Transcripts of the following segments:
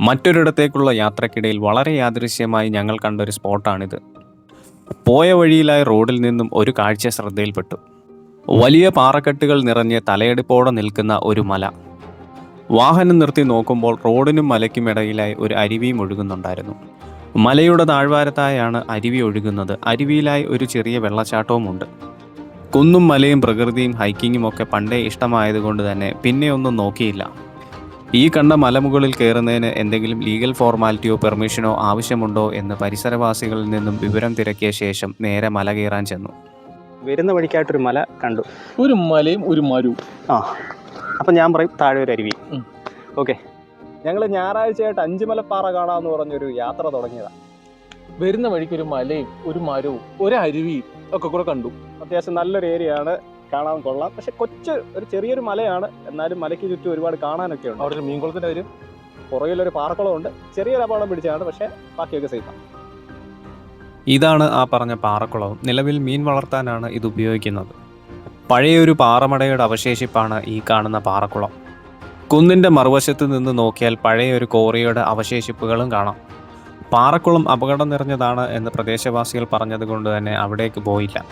മറ്റൊരിടത്തേക്കുള്ള യാത്രക്കിടയിൽ വളരെ യാദൃശ്യമായി ഞങ്ങൾ കണ്ട ഒരു സ്പോട്ടാണിത്. പോയ വഴിയിലായ റോഡിൽ നിന്നും ഒരു കാഴ്ച ശ്രദ്ധയിൽപ്പെട്ടു. വലിയ പാറക്കെട്ടുകൾ നിറഞ്ഞ് തലയെടുപ്പോടെ നിൽക്കുന്ന ഒരു മല. വാഹനം നിർത്തി നോക്കുമ്പോൾ റോഡിനും മലയ്ക്കും ഇടയിലായി ഒരു അരുവിയും ഒഴുകുന്നുണ്ടായിരുന്നു. മലയുടെ താഴ്വാരത്തായാണ് അരുവി ഒഴുകുന്നത്. അരുവിയിലായി ഒരു ചെറിയ വെള്ളച്ചാട്ടവുമുണ്ട്. കുന്നും മലയും പ്രകൃതിയും ഹൈക്കിങ്ങും ഒക്കെ പണ്ടേ ഇഷ്ടമായതുകൊണ്ട് തന്നെ പിന്നെ ഒന്നും നോക്കിയില്ല. ഈ കണ്ട മലമുകളിൽ കയറുന്നതിന് എന്തെങ്കിലും ലീഗൽ ഫോർമാലിറ്റിയോ പെർമിഷനോ ആവശ്യമുണ്ടോ എന്ന് പരിസരവാസികളിൽ നിന്നും വിവരം തിരക്കിയ ശേഷം നേരെ മല കയറാൻ ചെന്നു. വരുന്ന വഴിക്കായിട്ടൊരു മല കണ്ടു. ഒരു മലയും ഒരു മരവും. ആ അപ്പം ഞാൻ പറയും താഴെ ഒരു അരുവി. ഓക്കെ. ഞങ്ങൾ ഞായറാഴ്ചയായിട്ട് അഞ്ചുമലപ്പാറ കാണാമെന്ന് പറഞ്ഞൊരു യാത്ര തുടങ്ങിയതാണ് വരുന്ന വഴിക്ക് ഒരു മലയും ഒരു മരവും ഒരു അരുവിയും ഒക്കെ കൂടെ കണ്ടു. അത്യാവശ്യം നല്ലൊരു ഏരിയ ആണ്. കാണാൻ കൊള്ളാം. പക്ഷെ കൊച്ച് ഒരു ചെറിയൊരു മലയാണ്. എന്നാലും മലയ്ക്ക് ചുറ്റും ഒരുപാട് കാണാനൊക്കെ ഉണ്ട്. അവിടെ ഒരു മീൻകുളത്തിന്റെ ഒരു പുറകിലൊരു പാറക്കുളമുണ്ട്. ചെറിയൊരു അപകടം പിടിച്ചാണ് പക്ഷെ ബാക്കിയൊക്കെ സേഫാണ് ഇതാണ് ആ പറഞ്ഞ പാറക്കുളവും നിലവിൽ മീൻ വളർത്താനാണ് ഇത് ഉപയോഗിക്കുന്നത്. പഴയൊരു പാറമടയുടെ അവശേഷിപ്പാണ് ഈ കാണുന്ന പാറക്കുളം. കുന്നിന്റെ മറുവശത്ത് നിന്ന് നോക്കിയാൽ പഴയ ഒരു കോറിയുടെ അവശേഷിപ്പുകളും കാണാം. പാറക്കുളം അപകടം നിറഞ്ഞതാണ് എന്ന് പ്രദേശവാസികൾ പറഞ്ഞതുകൊണ്ട് തന്നെ അവിടേക്ക് പോയില്ല.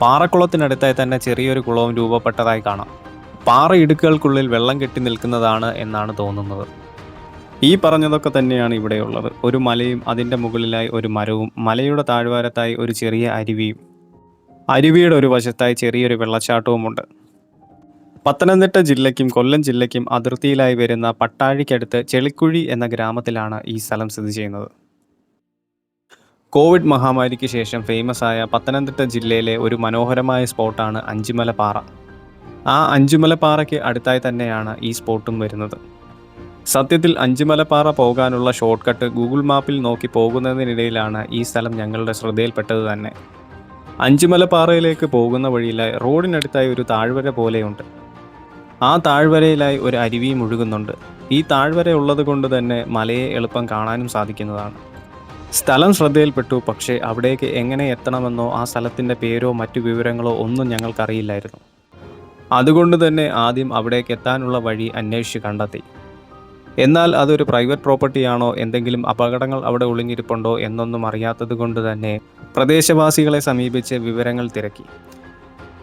പാറക്കുളത്തിനടുത്തായി തന്നെ ചെറിയൊരു കുളവും രൂപപ്പെട്ടതായി കാണാം. പാറ ഇടുക്കുകൾക്കുള്ളിൽ വെള്ളം കെട്ടി നിൽക്കുന്നതാണ് എന്നാണ് തോന്നുന്നത്. ഈ പറഞ്ഞതൊക്കെ തന്നെയാണ് ഇവിടെയുള്ളത്. ഒരു മലയും അതിന്റെ മുകളിലായി ഒരു മരവും മലയുടെ താഴ്വാരത്തായി ഒരു ചെറിയ അരുവിയും അരുവിയുടെ ഒരു വശത്തായി ചെറിയൊരു വെള്ളച്ചാട്ടവുമുണ്ട്. പത്തനംതിട്ട ജില്ലയ്ക്കും കൊല്ലം ജില്ലയ്ക്കും അതിർത്തിയിലായി വരുന്ന പട്ടാഴിക്കടുത്ത് ചെളിക്കുഴി എന്ന ഗ്രാമത്തിലാണ് ഈ സ്ഥലം സ്ഥിതി ചെയ്യുന്നത്. കോവിഡ് മഹാമാരിക്ക് ശേഷം ഫേമസ് ആയ പത്തനംതിട്ട ജില്ലയിലെ ഒരു മനോഹരമായ സ്പോട്ടാണ് അഞ്ചുമല പാറ ആ അഞ്ചുമല പാറയ്ക്ക് അടുത്തായി തന്നെയാണ് ഈ സ്പോട്ടും വരുന്നത്. സത്യത്തിൽ അഞ്ചുമലപ്പാറ പോകാനുള്ള ഷോർട്ട് കട്ട് ഗൂഗിൾ മാപ്പിൽ നോക്കി പോകുന്നതിനിടയിലാണ് ഈ സ്ഥലം ഞങ്ങളുടെ ശ്രദ്ധയിൽപ്പെട്ടത് തന്നെ. അഞ്ചുമലപ്പാറയിലേക്ക് പോകുന്ന വഴിയിലായി റോഡിനടുത്തായി ഒരു താഴ്വര പോലെയുണ്ട്. ആ താഴ്വരയിലായി ഒരു അരുവിയും ഒഴുകുന്നുണ്ട്. ഈ താഴ്വര ഉള്ളത് കൊണ്ട് തന്നെ മലയെ എളുപ്പം കാണാനും സാധിക്കുന്നതാണ്. സ്ഥലം ശ്രദ്ധയിൽപ്പെട്ടു പക്ഷേ അവിടേക്ക് എങ്ങനെ എത്തണമെന്നോ ആ സ്ഥലത്തിന്റെ പേരോ മറ്റു വിവരങ്ങളോ ഒന്നും ഞങ്ങൾക്കറിയില്ലായിരുന്നു. അതുകൊണ്ട് തന്നെ ആദ്യം അവിടേക്ക് എത്താനുള്ള വഴി അന്വേഷിച്ച് കണ്ടെത്തി. എന്നാൽ അതൊരു പ്രൈവറ്റ് പ്രോപ്പർട്ടിയാണോ എന്തെങ്കിലും അപകടങ്ങൾ അവിടെ ഒളിഞ്ഞിരിപ്പുണ്ടോ എന്നൊന്നും അറിയാത്തത് കൊണ്ട് തന്നെ പ്രദേശവാസികളെ സമീപിച്ച് വിവരങ്ങൾ തിരക്കി.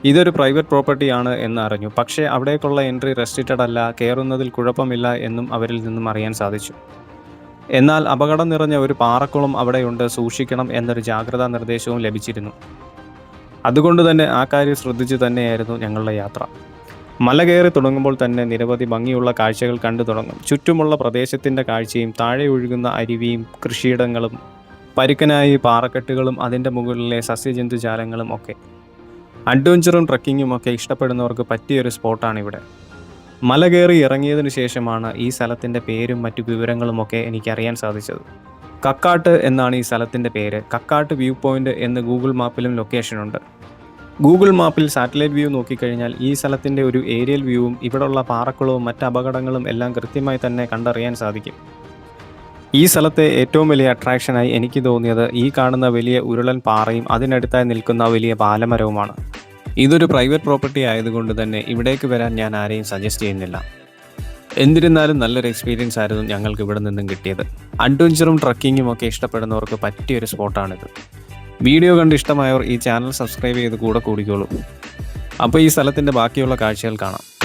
ഇതൊരു പ്രൈവറ്റ് പ്രോപ്പർട്ടിയാണ് എന്ന് അറിഞ്ഞു പക്ഷേ അവിടേക്കുള്ള എൻട്രി റെസ്ട്രിക്റ്റഡ് അല്ല കയറുന്നതിൽ കുഴപ്പമില്ല എന്നും അവരിൽ നിന്നും അറിയാൻ സാധിച്ചു. എന്നാൽ അപകടം നിറഞ്ഞ ഒരു പാറക്കുളം അവിടെയുണ്ട് സൂക്ഷിക്കണം എന്നൊരു ജാഗ്രതാ നിർദ്ദേശവും ലഭിച്ചിരുന്നു. അതുകൊണ്ട് തന്നെ ആ കാര്യം ശ്രദ്ധിച്ചു തന്നെയായിരുന്നു ഞങ്ങളുടെ യാത്ര. മല കയറി തുടങ്ങുമ്പോൾ തന്നെ നിരവധി ഭംഗിയുള്ള കാഴ്ചകൾ കണ്ടു തുടങ്ങും. ചുറ്റുമുള്ള പ്രദേശത്തിന്റെ കാഴ്ചയും താഴെ ഒഴുകുന്ന അരുവിയും കൃഷിയിടങ്ങളും പരുക്കനായി പാറക്കെട്ടുകളും അതിന്റെ മുകളിലെ സസ്യജന്തുജാലങ്ങളും ഒക്കെ. അഡ്വഞ്ചറും ട്രക്കിങ്ങും ഒക്കെ ഇഷ്ടപ്പെടുന്നവർക്ക് പറ്റിയൊരു സ്പോട്ടാണ് ഇവിടെ മല കയറി ഇറങ്ങിയതിനു ശേഷമാണ് ഈ സ്ഥലത്തിന്റെ പേരും മറ്റു വിവരങ്ങളുമൊക്കെ എനിക്കറിയാൻ സാധിച്ചത്. കക്കാട്ട് എന്നാണ് ഈ സ്ഥലത്തിന്റെ പേര്. കക്കാട്ട് വ്യൂ പോയിന്റ് എന്ന് ഗൂഗിൾ മാപ്പിലും ലൊക്കേഷനുണ്ട് ഗൂഗിൾ മാപ്പിൽ സാറ്റലൈറ്റ് വ്യൂ നോക്കിക്കഴിഞ്ഞാൽ ഈ സ്ഥലത്തിന്റെ ഒരു ഏരിയൽ വ്യൂവും ഇവിടെയുള്ള പാറക്കുളവും മറ്റ് അപകടങ്ങളും എല്ലാം കൃത്യമായി തന്നെ കണ്ടറിയാൻ സാധിക്കും. ഈ സ്ഥലത്തെ ഏറ്റവും വലിയ അട്രാക്ഷനായി എനിക്ക് തോന്നിയത് ഈ കാണുന്ന വലിയ ഉരുളൻ പാറയും അതിനടുത്തായി നിൽക്കുന്ന വലിയ പാലമരവുമാണ്. ഇതൊരു പ്രൈവറ്റ് പ്രോപ്പർട്ടി ആയതുകൊണ്ട് തന്നെ ഇവിടേക്ക് വരാൻ ഞാൻ ആരെയും സജസ്റ്റ് ചെയ്യുന്നില്ല. എന്നിരുന്നാലും നല്ലൊരു എക്സ്പീരിയൻസ് ആയിരുന്നു ഞങ്ങൾക്ക് ഇവിടെ നിന്നും കിട്ടിയത്. അഡ്വഞ്ചറും ട്രക്കിങ്ങും ഒക്കെ ഇഷ്ടപ്പെടുന്നവർക്ക് പറ്റിയൊരു സ്പോട്ടാണിത് വീഡിയോ കണ്ട് ഇഷ്ടമായവർ ഈ ചാനൽ സബ്സ്ക്രൈബ് ചെയ്ത് കൂടെ കൂടിക്കോളൂ. അപ്പോൾ ഈ സ്ഥലത്തിന്റെ ബാക്കിയുള്ള കാഴ്ചകൾ കാണാം.